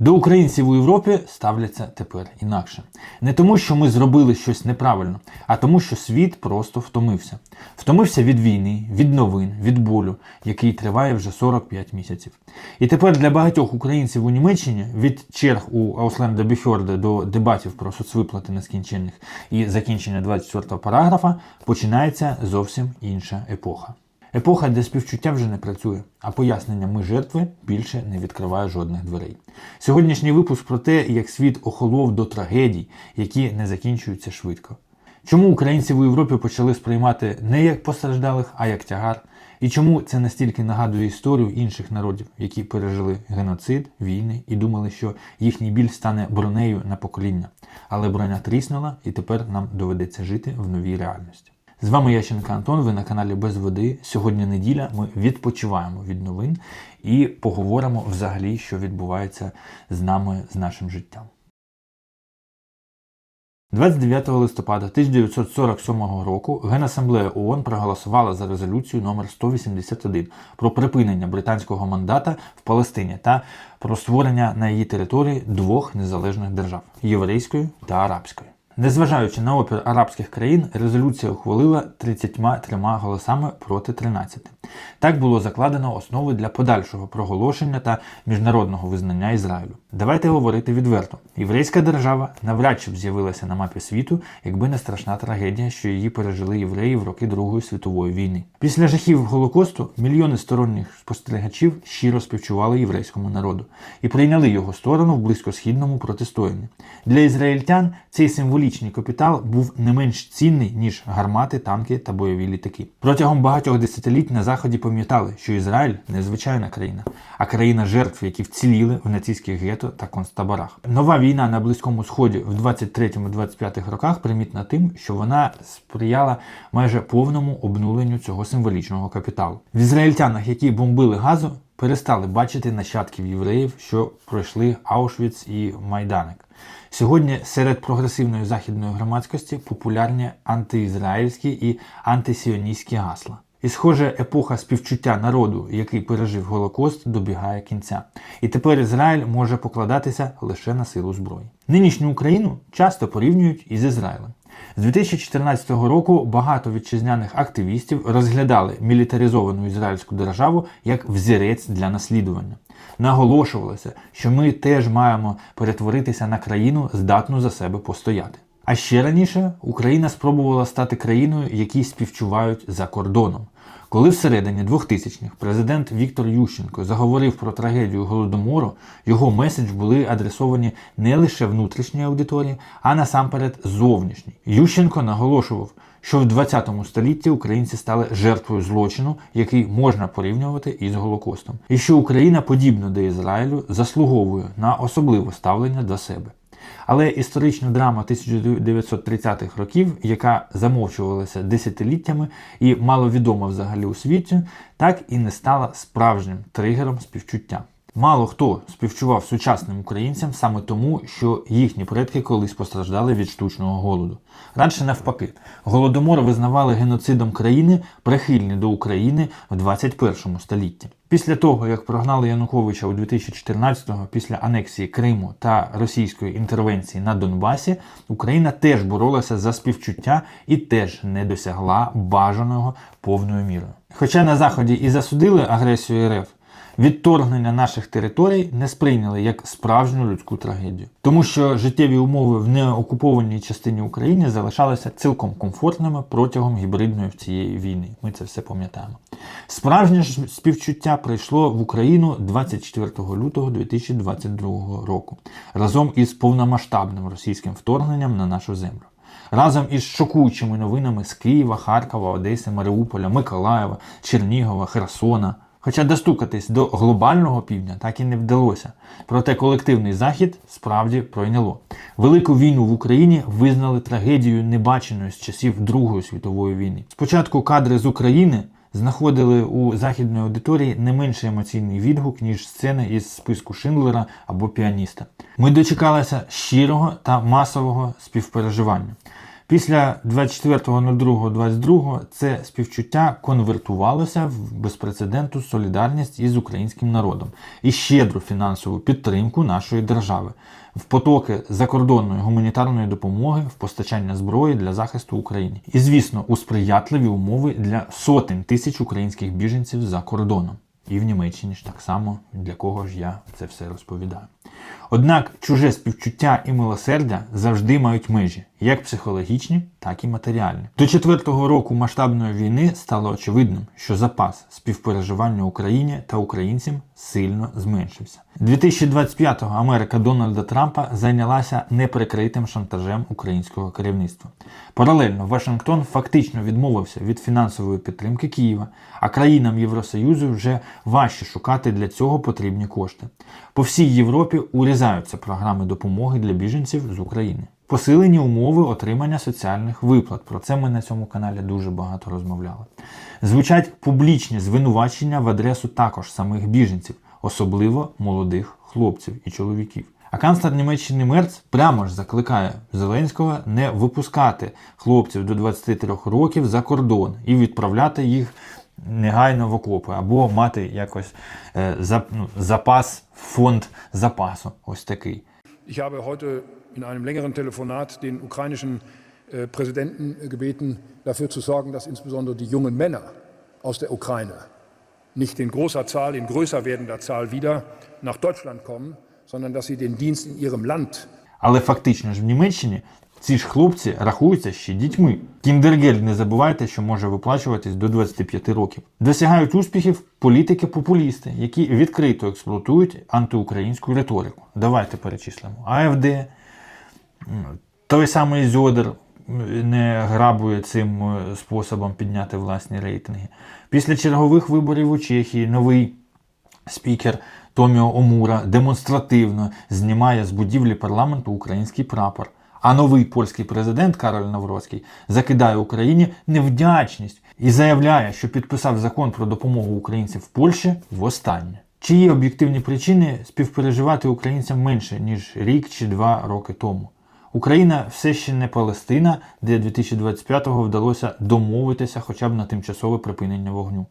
До українців у Європі ставляться тепер інакше. Не тому, що ми зробили щось неправильно, а тому, що світ просто втомився. Втомився від війни, від новин, від болю, який триває вже 45 місяців. І тепер для багатьох українців у Німеччині від черг у Ausländer Behörde до дебатів про соцвиплати нескінченних і закінчення 24-го параграфа починається зовсім інша епоха. Епоха, де співчуття вже не працює, а пояснення ми жертви більше не відкриває жодних дверей. Сьогоднішній випуск про те, як світ охолов до трагедій, які не закінчуються швидко. Чому українців у Європі почали сприймати не як постраждалих, а як тягар? І чому це настільки нагадує історію інших народів, які пережили геноцид, війни і думали, що їхній біль стане бронею на покоління. Але броня тріснула, і тепер нам доведеться жити в новій реальності. З вами Ященко Антон, ви на каналі Без Води. Сьогодні неділя. Ми відпочиваємо від новин і поговоримо взагалі, що відбувається з нами, з нашим життям. 29 листопада 1947 року Генасамблея ООН проголосувала за резолюцію номер 181 про припинення британського мандата в Палестині та про створення на її території двох незалежних держав єврейської та арабської. Незважаючи на опір арабських країн, резолюція ухвалила 33 голосами проти 13. Так було закладено основи для подальшого проголошення та міжнародного визнання Ізраїлю. Давайте говорити відверто: єврейська держава навряд чи б з'явилася на мапі світу, якби не страшна трагедія, що її пережили євреї в роки Другої світової війни. Після жахів Голокосту мільйони сторонніх спостерігачів щиро співчували єврейському народу і прийняли його сторону в близькосхідному протистоянні. Для ізраїльтян цей символічний капітал був не менш цінний ніж гармати, танки та бойові літаки. Протягом багатьох десятиліть на заході пам'ятали, що Ізраїль не звичайна країна, а країна жертв, які вціліли в нацистських гетто та концтаборах. Нова війна на близькому сході в 23-25 роках примітна тим, що вона сприяла майже повному обнуленню цього символічного капіталу. В ізраїльтянах, які бомбили газу, перестали бачити нащадків євреїв, що пройшли Аушвіц і Майданик. Сьогодні серед прогресивної західної громадськості популярні антиізраїльські і антисіоністські гасла. І, схоже, епоха співчуття народу, який пережив Голокост, добігає кінця. І тепер Ізраїль може покладатися лише на силу зброї. Нинішню Україну часто порівнюють із Ізраїлем. З 2014 року багато вітчизняних активістів розглядали мілітаризовану ізраїльську державу як взірець для наслідування. Наголошувалося, що ми теж маємо перетворитися на країну, здатну за себе постояти. А ще раніше Україна спробувала стати країною, якій співчувають за кордоном. Коли всередині 2000-х президент Віктор Ющенко заговорив про трагедію голодомору, його меседж були адресовані не лише внутрішній аудиторії, а насамперед зовнішній. Ющенко наголошував, що в 20 столітті українці стали жертвою злочину, який можна порівнювати із Голокостом, і що Україна, подібно до Ізраїлю, заслуговує на особливе ставлення до себе. Але історична драма 1930-х років, яка замовчувалася десятиліттями і маловідома взагалі у світі, так і не стала справжнім тригером співчуття. Мало хто співчував сучасним українцям саме тому, що їхні предки колись постраждали від штучного голоду. Радше навпаки, голодомор визнавали геноцидом країни, прихильні до України в 21 столітті. Після того, як прогнали Януковича у 2014-го після анексії Криму та російської інтервенції на Донбасі, Україна теж боролася за співчуття і теж не досягла бажаного повною мірою. Хоча на заході і засудили агресію РФ. Відторгнення наших територій не сприйняли як справжню людську трагедію, тому що життєві умови в неокупованій частині України залишалися цілком комфортними протягом гібридної цієї війни. Ми це все пам'ятаємо. Справжнє ж співчуття прийшло в Україну 24 лютого 2022 року разом із повномасштабним російським вторгненням на нашу землю. Разом із шокуючими новинами з Києва, Харкова, Одеси, Маріуполя, Миколаєва, Чернігова, Херсона. Хоча достукатись до глобального півдня так і не вдалося. Проте колективний захід справді пройняло. Велику війну в Україні визнали трагедією небаченою з часів Другої світової війни. Спочатку кадри з України знаходили у західної аудиторії не менш емоційний відгук, ніж сцени із списку Шиндлера або піаніста. Ми дочекалися щирого та масового співпереживання. Після 24.02.22 це співчуття конвертувалося в безпрецедентну солідарність із українським народом і щедру фінансову підтримку нашої держави, в потоки закордонної гуманітарної допомоги, в постачання зброї для захисту України. І, звісно, у сприятливі умови для сотень тисяч українських біженців за кордоном. І в Німеччині ж так само, для кого ж я це все розповідаю. Однак чуже співчуття і милосердя завжди мають межі, як психологічні, так і матеріальні. До четвертого року масштабної війни стало очевидним, що запас співпереживання Україні та українцям сильно зменшився. 2025-го Америка Дональда Трампа зайнялася неприкритим шантажем українського керівництва. Паралельно Вашингтон фактично відмовився від фінансової підтримки Києва, а країнам Євросоюзу вже важче шукати для цього потрібні кошти. По всій Європі урізаються програми допомоги для біженців з України. Посилені умови отримання соціальних виплат. Про це ми на цьому каналі дуже багато розмовляли. Звучать публічні звинувачення в адресу також самих біженців, особливо молодих хлопців і чоловіків. А канцлер Німеччини Мерц прямо ж закликає Зеленського не випускати хлопців до 23 років за кордон і відправляти їх негайно в окопи, або мати якось е, зап- ну, запас, фонд запасу. Ось такий. Habe heute in einem längeren Telefonat den ukrainischen äh, Präsidenten gebeten, dafür zu sorgen, dass insbesondere die jungen Männer aus der Ukraine nicht in großer Zahl, in größer werdender Zahl wieder nach Deutschland kommen, sondern dass sie den Dienst in ihrem Land Але фактично ж в Німеччині ці ж хлопці рахуються ще дітьми. Кіндергельд не забувайте, що може виплачуватись до 25 років. Досягають успіхів політики-популісти, які відкрито експлуатують антиукраїнську риторику. Давайте перечислимо. АФД, той самий Зьодер не грабує цим е, способом підняти власні рейтинги. Після чергових виборів у Чехії новий спікер Томіо Омура демонстративно знімає з будівлі парламенту український прапор. А новий польський президент Кароль Навроцький закидає Україні невдячність і заявляє, що підписав закон про допомогу українцям в Польщі востаннє. Чи є об'єктивні причини співпереживати українцям менше, ніж рік чи два роки тому? Україна все ще не Палестина, де 2025-го вдалося домовитися хоча б на тимчасове припинення вогню.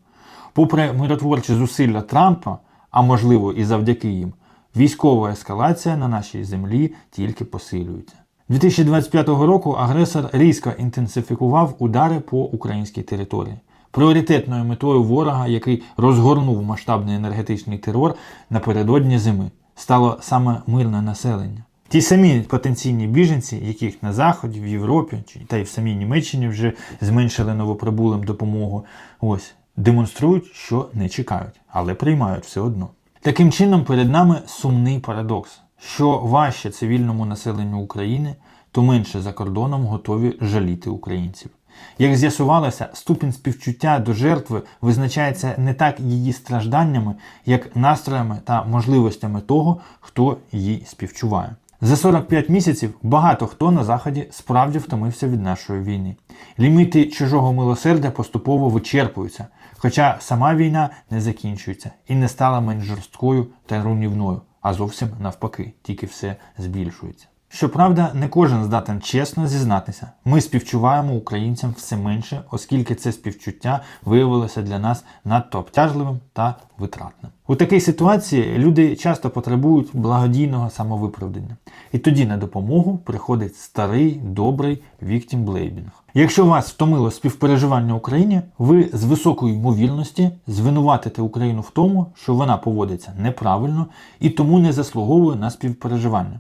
Попри миротворчі зусилля Трампа, а можливо і завдяки їм, військова ескалація на нашій землі тільки посилюється. 2025 року агресор різко інтенсифікував удари по українській території. Пріоритетною метою ворога, який розгорнув масштабний енергетичний терор напередодні зими, стало саме мирне населення. Ті самі потенційні біженці, яких на Заході, в Європі чи та й в самій Німеччині вже зменшили новоприбулим допомогу, ось демонструють, що не чекають, але приймають все одно. Таким чином, перед нами сумний парадокс, що важче цивільному населенню України, то менше за кордоном готові жаліти українців. Як з'ясувалося, ступінь співчуття до жертви визначається не так її стражданнями, як настроями та можливостями того, хто їй співчуває. За 45 місяців багато хто на заході справді втомився від нашої війни. Ліміти чужого милосердя поступово вичерпуються, хоча сама війна не закінчується і не стала менш жорсткою та руйнівною, а зовсім навпаки, тільки все збільшується. Щоправда, не кожен здатен чесно зізнатися. Ми співчуваємо українцям все менше, оскільки це співчуття виявилося для нас надто обтяжливим та витратним. У такій ситуації люди часто потребують благодійного самовиправдання. І тоді на допомогу приходить старий добрий victim blaming. Якщо вас втомило співпереживання Україні, ви з високою ймовірності звинуватите Україну в тому, що вона поводиться неправильно і тому не заслуговує на співпереживання.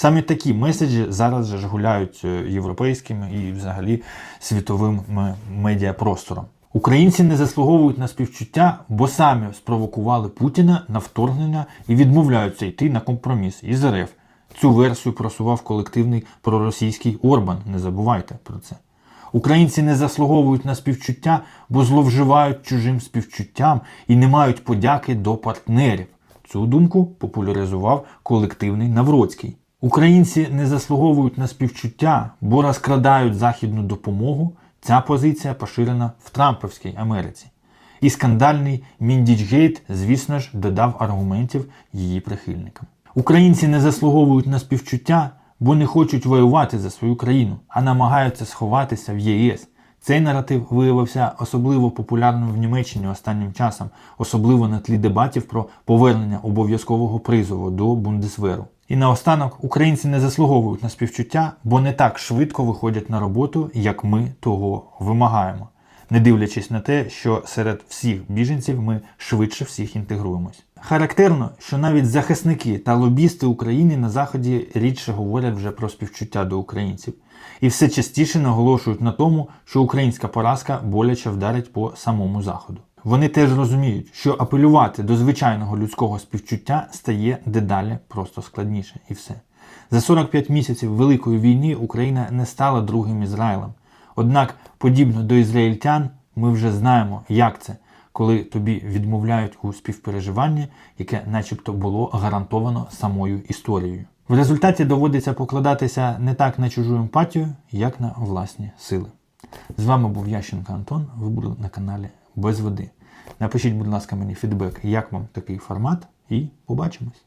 Саме такі меседжі зараз же ж гуляють е, європейським і взагалі світовим медіапростором. Українці не заслуговують на співчуття, бо самі спровокували Путіна на вторгнення і відмовляються йти на компроміс із РФ. Цю версію просував колективний проросійський Орбан. Не забувайте про це. Українці не заслуговують на співчуття, бо зловживають чужим співчуттям і не мають подяки до партнерів. Цю думку популяризував колективний Навроцький. Українці не заслуговують на співчуття, бо розкрадають західну допомогу. Ця позиція поширена в Трампівській Америці. І скандальний Міндічгейт, звісно ж, додав аргументів її прихильникам. Українці не заслуговують на співчуття, бо не хочуть воювати за свою країну, а намагаються сховатися в ЄС. Цей наратив виявився особливо популярним в Німеччині останнім часом, особливо на тлі дебатів про повернення обов'язкового призову до Бундесверу. І наостанок українці не заслуговують на співчуття, бо не так швидко виходять на роботу, як ми того вимагаємо, не дивлячись на те, що серед всіх біженців ми швидше всіх інтегруємось. Характерно, що навіть захисники та лобісти України на заході рідше говорять вже про співчуття до українців, і все частіше наголошують на тому, що українська поразка боляче вдарить по самому заходу. Вони теж розуміють, що апелювати до звичайного людського співчуття стає дедалі просто складніше, і все. За 45 місяців Великої війни Україна не стала другим Ізраїлем. Однак, подібно до ізраїльтян, ми вже знаємо, як це, коли тобі відмовляють у співпереживанні, яке начебто було гарантовано самою історією. В результаті доводиться покладатися не так на чужу емпатію, як на власні сили. З вами був Ященко Антон. Ви були на каналі Без води. Напишіть, будь ласка, мені фідбек, як вам такий формат, і побачимось.